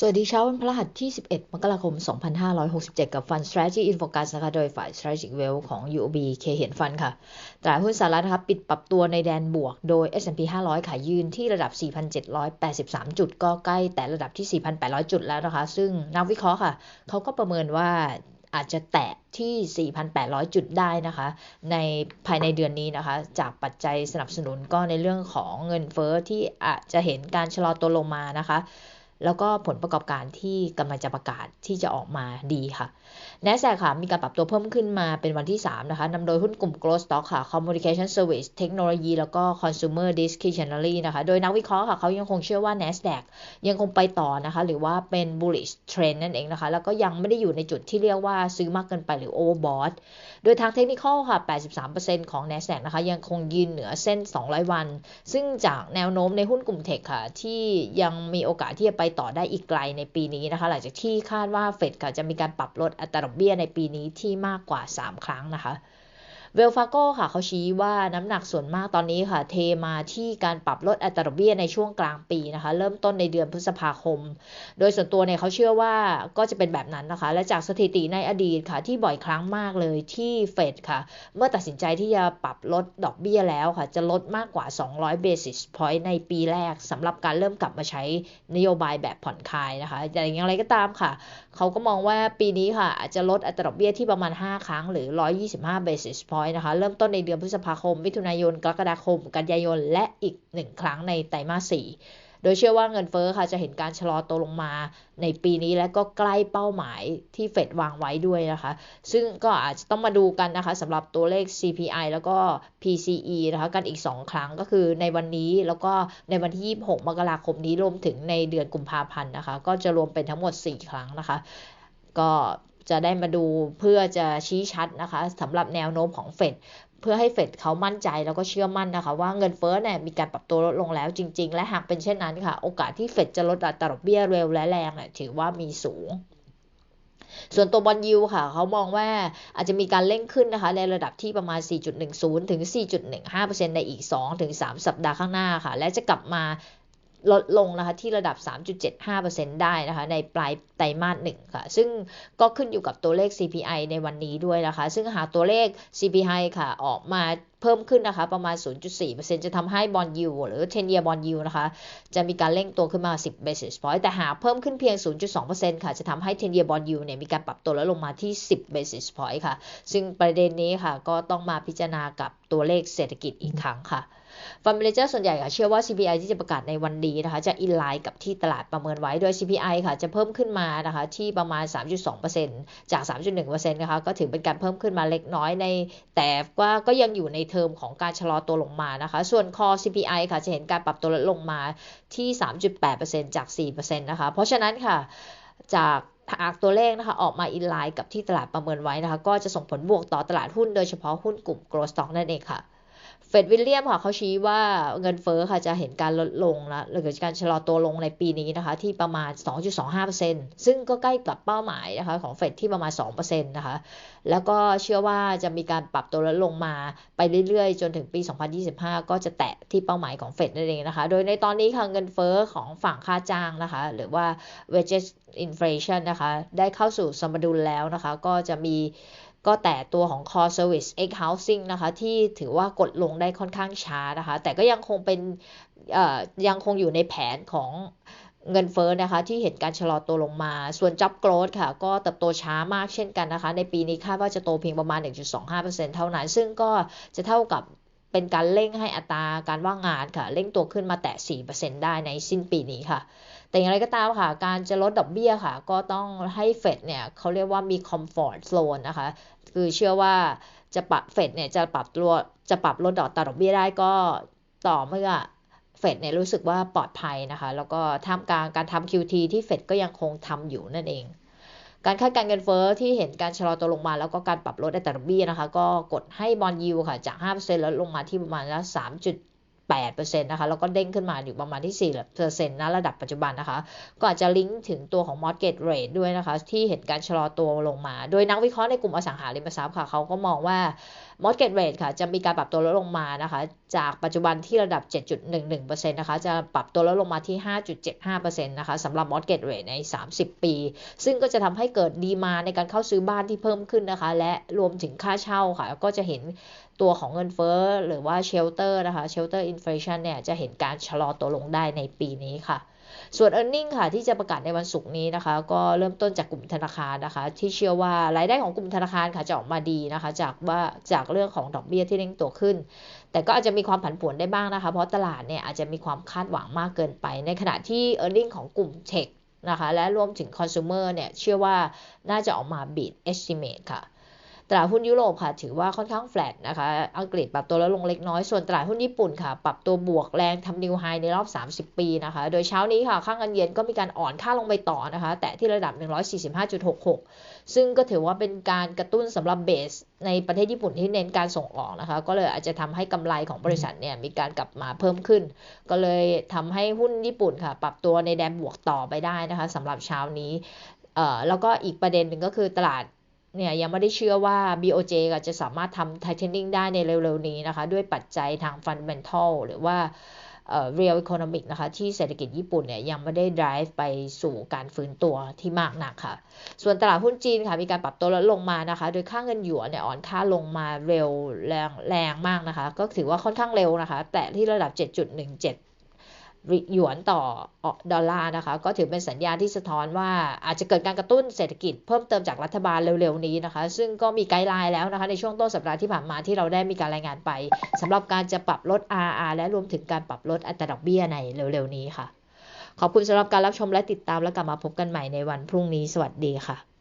สวัสดีเช้าวันพฤหัสที่ 11 มกราคม 2567 กับ Fund Strategy in Focus นะคะ โดยฝ่าย Strategic Wealth ของ UOB เคเห็นฟันค่ะ ตลาดหุ้นสหรัฐนะคะปิดปรับตัวในแดนบวก โดย S&P 500 ขายยืนที่ระดับ 4,783 จุด ก็ใกล้แต่ระดับที่ 4,800 จุดแล้วนะคะ ซึ่งนักวิเคราะห์ค่ะ เขาก็ประเมินว่าอาจจะแตะที่ 4,800 จุดได้นะคะ ในภายในเดือนนี้นะคะ จากปัจจัยสนับสนุนก็ในเรื่องของเงินเฟอ้อที่อาจจะเห็นการชะลอตัวลงมานะคะ แล้วก็ผลประกอบการที่กำลังจะประกาศที่จะออกมาดีค่ะ n a s d a q ค่ะมีการปรับตัวเพิ่มขึ้นมาเป็นวันที่ 3 นะคะนำโดยหุ้นกลุ่ม Growth Stock ค่ะ Communication Service เทคโนโลยีแล้วก็ Consumer Discretionary นะคะ โดยนักวิเคราะห์ค่ะเขายังคงเชื่อว่า NASDAQ ยังคงไปต่อนะคะ หรือว่าเป็น bullish trend นั่นเองนะคะ แล้วก็ยังไม่ได้อยู่ในจุดที่เรียกว่าซื้อมากเกินไปหรือ overbought โดยทางเทคนิคค่ะ 83%ของ NASDAQ นะคะยังคงยืนเหนือเส้น 200 วัน ซึ่งจากแนวโน้มในหุ้นกลุ่มเทคค่ะ ที่ยังมีโอกาสที่จะไปต่อได้อีกไกลในปีนี้นะคะ หลังจากที่คาดว่าเฟดค่ะจะมีการปรับลดอัตราดอกเบี้ยในปีนี้ที่มากกว่า 3 ครั้งนะคะ เวลฟาโก้ค่ะเขาชี้ว่าน้ำหนักส่วนมากตอนนี้ค่ะ เทมาที่การปรับลดอัตราดอกเบี้ยในช่วงกลางปีนะคะ เริ่มต้นในเดือนพฤษภาคม โดยส่วนตัวเนี่ยเขาเชื่อว่าก็จะเป็นแบบนั้นนะคะ และจากสถิติในอดีตค่ะ ที่บ่อยครั้งมากเลยที่เฟดค่ะ เมื่อตัดสินใจที่จะปรับลดดอกเบี้ยแล้วค่ะ จะลดมากกว่า 200 basis point ในปีแรกสำหรับการเริ่มกลับมาใช้นโยบายแบบผ่อนคลายนะคะแต่อย่างไรก็ตามค่ะ เขาก็มองว่าปีนี้ค่ะอาจจะลดอัตราดอกเบี้ยที่ประมาณ 5 ครั้งหรือ 125 basis point นะคะ เริ่มต้นในเดือนพฤษภาคม มิถุนายน กรกฎาคม กันยายน และอีก 1 ครั้งในไตรมาส 4 โดยเชื่อว่าเงินเฟ้อค่ะจะเห็นการชะลอตัวลงมาในปีนี้และก็ใกล้เป้าหมายที่เฟดวางไว้ด้วยนะคะ ซึ่งก็อาจจะต้องมาดูกันนะคะสำหรับตัวเลข CPI แล้วก็ PCE นะคะกันอีก 2 ครั้งก็คือในวันนี้แล้วก็ในวันที่ 26 มกราคมนี้รวมถึงในเดือนกุมภาพันธ์นะคะ ก็จะรวมเป็นทั้งหมด 4 ครั้งนะคะ ก็ จะได้มาดูเพื่อจะชี้ชัดนะคะสำหรับแนวโน้มของเฟดเพื่อให้เฟดเขามั่นใจแล้วก็เชื่อมั่นนะคะ ว่าเงินเฟ้อเนี่ยมีการปรับตัวลดลงแล้วจริง ๆ และหากเป็นเช่นนั้นค่ะ โอกาสที่เฟดจะลดอัตราดอกเบี้ยเร็วและแรงเนี่ยถือว่ามีสูงส่วนตัวบอลยูค่ะ เขามองว่าอาจจะมีการเร่งขึ้นนะคะ ในระดับที่ประมาณ 4.10 ถึง 4.15%ในอีก 2-3 สัปดาห์ข้างหน้าค่ะ และจะกลับมา ลดลงนะคะที่ระดับ 3.75%ได้นะคะในปลายไตรมาสหนึ่งค่ะ ซึ่งก็ขึ้นอยู่กับตัวเลข CPI ในวันนี้ด้วยนะคะ ซึ่งหากตัวเลข CPI ค่ะออกมาเพิ่มขึ้นนะคะประมาณ 0.4%จะทำให้บอลยูหรือ 10 year bond yield นะคะ จะมีการเร่งตัวขึ้นมา 10 basis point แต่หากเพิ่มขึ้นเพียง 0.2%ค่ะ จะทำให้ 10 year bond yield เนี่ยมีการปรับตัวแล้วลงมาที่ 10 basis point ค่ะ ซึ่งประเด็นนี้ค่ะก็ต้องมาพิจารณากับตัวเลขเศรษฐกิจอีกครั้งค่ะ ฟันเมเจอร์ส่วนใหญ่ค่ะเชื่อว่า CPI ที่จะประกาศในวันนี้นะคะจะอินไลน์กับที่ตลาดประเมินไว้โดย CPI ค่ะจะเพิ่มขึ้นมานะคะที่ประมาณ 3.2%จาก 3.1%นะคะก็ถือเป็นการเพิ่มขึ้นมาเล็กน้อยใน แต่ว่าก็ยังอยู่ในเทอมของการชะลอตัวลงมานะคะส่วนคอ CPI ค่ะจะเห็นการปรับตัวลดลงมาที่ 3.8%จาก 4%นะคะเพราะฉะนั้นค่ะจากหากตัวเลขนะคะออกมาอินไลน์กับที่ตลาดประเมินไว้นะคะ ก็จะส่งผลบวกต่อตลาดหุ้นโดยเฉพาะหุ้นกลุ่ม growth stock นั่นเองค่ะ เฟดวิลเลียมค่ะเขาชี้ว่าเงินเฟ้อค่ะจะเห็นการลดลงแล้วหรือการชะลอตัวลงในปีนี้นะคะ ที่ประมาณ 2.25%ซึ่งก็ใกล้กับเป้าหมายนะคะของเฟดที่ประมาณ 2%นะคะ แล้วก็เชื่อว่าจะมีการปรับตัวลดลงมาไปเรื่อยๆ จนถึงปี 2025 ก็จะแตะที่เป้าหมายของเฟดนั่นเองนะคะ โดยในตอนนี้ค่ะเงินเฟ้อของฝั่งค่าจ้างนะคะ หรือว่า wages inflation นะคะ ได้เข้าสู่สมดุลแล้วนะคะ ก็จะมี ก็แต่ตัวของ core service x housing นะคะที่ถือว่ากดลงได้ค่อนข้างช้านะคะ แต่ก็ยังคงเป็นยังคงอยู่ในแผนของเงินเฟ้อนะคะที่เห็นการชะลอตัวลงมา ส่วน job growth ค่ะ ก็เติบโตช้ามากเช่นกันนะคะ ในปีนี้คาดว่าจะโตเพียงประมาณ 1.25%เท่านั้น ซึ่งก็จะเท่ากับเป็นการเร่งให้อัตราการว่างงานค่ะ เร่งตัวขึ้นมาแตะ 4%ได้ในสิ้นปีนี้ค่ะ แต่อย่างไรก็ตามค่ะ การจะลดดอกเบี้ยค่ะ ก็ต้องให้เฟดเนี่ยเขาเรียกว่ามีคอมฟอร์ตโซนนะคะ คือเชื่อว่าจะปรับเฟดเนี่ยจะปรับตัวจะปรับลดดอกตดอกเบี้ยได้ก็ต่อเมื่อเฟดเนี่ยรู้สึกว่าปลอดภัยนะคะ แล้วก็ท่ามกลางการทำ QT ที่เฟดก็ยังคงทำอยู่นั่นเอง การคาดการเงินเฟอ้อที่เห็นการชะลอตัวลงมา แล้วก็การปรับลดอัตราดอกเบี้ยนะคะ ก็กดให้บอลยูค่ะ จาก 5%ล้วลงมาที่ประมาณ3 8%นะคะแล้วก็เด้งขึ้นมาอยู่ประมาณที่ 4%นะระดับปัจจุบันนะคะ ก็อาจจะลิงก์ถึงตัวของ mortgage rate ด้วยนะคะ ที่เห็นการชะลอตัวลงมา โดยนักวิเคราะห์ในกลุ่มอสังหาริมทรัพย์ค่ะเขาก็มองว่า mortgage rate ค่ะจะมีการปรับตัวลดลงมานะคะจากปัจจุบันที่ระดับ 7.11%นะคะจะปรับตัวลดลงมาที่ 5.75%นะคะสำหรับ mortgage rate ใน 30 ปี ซึ่งก็จะทำให้เกิดดีมาในการเข้าซื้อบ้านที่เพิ่มขึ้นนะคะ และรวมถึงค่าเช่าค่ะ ก็จะเห็นตัวของเงินเฟ้อหรือว่า shelter นะคะ shelter inflation เนี่ยจะเห็นการชะลอตัวลงได้ในปีนี้ค่ะส่วน e a r n i n g ค่ะ ที่จะประกาศในวันศุกร์นี้นะคะ ก็เริ่มต้นจากกลุ่มธนาคารนะคะ ที่เชื่อว่ารายได้ของกลุ่มธนาคารค่ะจะออกมาดีนะคะ จากว่าจากเรื่องของดอกเบี้ยที่เร่งตัวขึ้น แต่ก็อาจจะมีความผันผวนได้บ้างนะคะ เพราะตลาดเนี่ยอาจจะมีความคาดหวังมากเกินไป ในขณะที่ e a r n i n g ของกลุ่มเทคนะคะและรวมถึง consumer เนี่ยเชื่อว่าน่าจะออกมา beat estimate ค่ะ ตลาดหุ้นยุโรปค่ะ ถือว่าค่อนข้างแฟลตนะคะ อังกฤษปรับตัวล้วลงเล็กน้อย ส่วนตลาดหุ้นญี่ปุ่นค่ะ ปรับตัวบวกแรงทำนิวไฮในรอบ 30 ปีนะคะ โดยเช้านี้ค่ะ ค่างเงินเยนก็มีการอ่อนค่าลงไปต่อนะคะ แต่ที่ระดับ 145.66 ซึ่งก็ถือว่าเป็นการกระตุ้นสำหรับเบสในประเทศญี่ปุ่นที่เน้นการส่งออกนะคะ ก็เลยอาจจะทำให้กำไรของบริษัทเนี่ยมีการกลับมาเพิ่มขึ้น ก็เลยทำให้หุ้นญี่ปุ่นค่ะ ปรับตัวในแดนบวกต่อไปได้นะคะสำหรับเช้านี้แล้วก็อีกประเด็นหนึ่งก็คือตลาด เนี่ยยังไม่ได้เชื่อว่า BOJ จะสามารถทำ tightening ได้ในเร็วๆ นี้นะคะ ด้วยปัจจัยทาง fundamental หรือว่า real economic นะคะ ที่เศรษฐกิจญี่ปุ่นเนี่ยยังไม่ได้ drive ไปสู่การฟื้นตัวที่มากนักค่ะ ส่วนตลาดหุ้นจีนค่ะ มีการปรับตัวลดลงมานะคะ โดยค่าเงินหยวนเนี่ยอ่อนค่าลงมาเร็วแรงแรงมากนะคะ ก็ถือว่าค่อนข้างเร็วนะคะ แต่ที่ระดับ 7.17 หยวนต่อดอลลาร์นะคะ ก็ถือเป็นสัญญาณที่สะท้อนว่าอาจจะเกิดการกระตุ้นเศรษฐกิจเพิ่มเติมจากรัฐบาลเร็วๆนี้นะคะ ซึ่งก็มีไกด์ไลน์แล้วนะคะ ในช่วงต้นสัปดาห์ที่ผ่านมาที่เราได้มีการรายงานไปสำหรับการจะปรับลด RR และรวมถึงการปรับลดอัตราดอกเบี้ยในเร็วๆนี้ค่ะ ขอบคุณสำหรับการรับชมและติดตามและกลับมาพบกันใหม่ในวันพรุ่งนี้สวัสดีค่ะ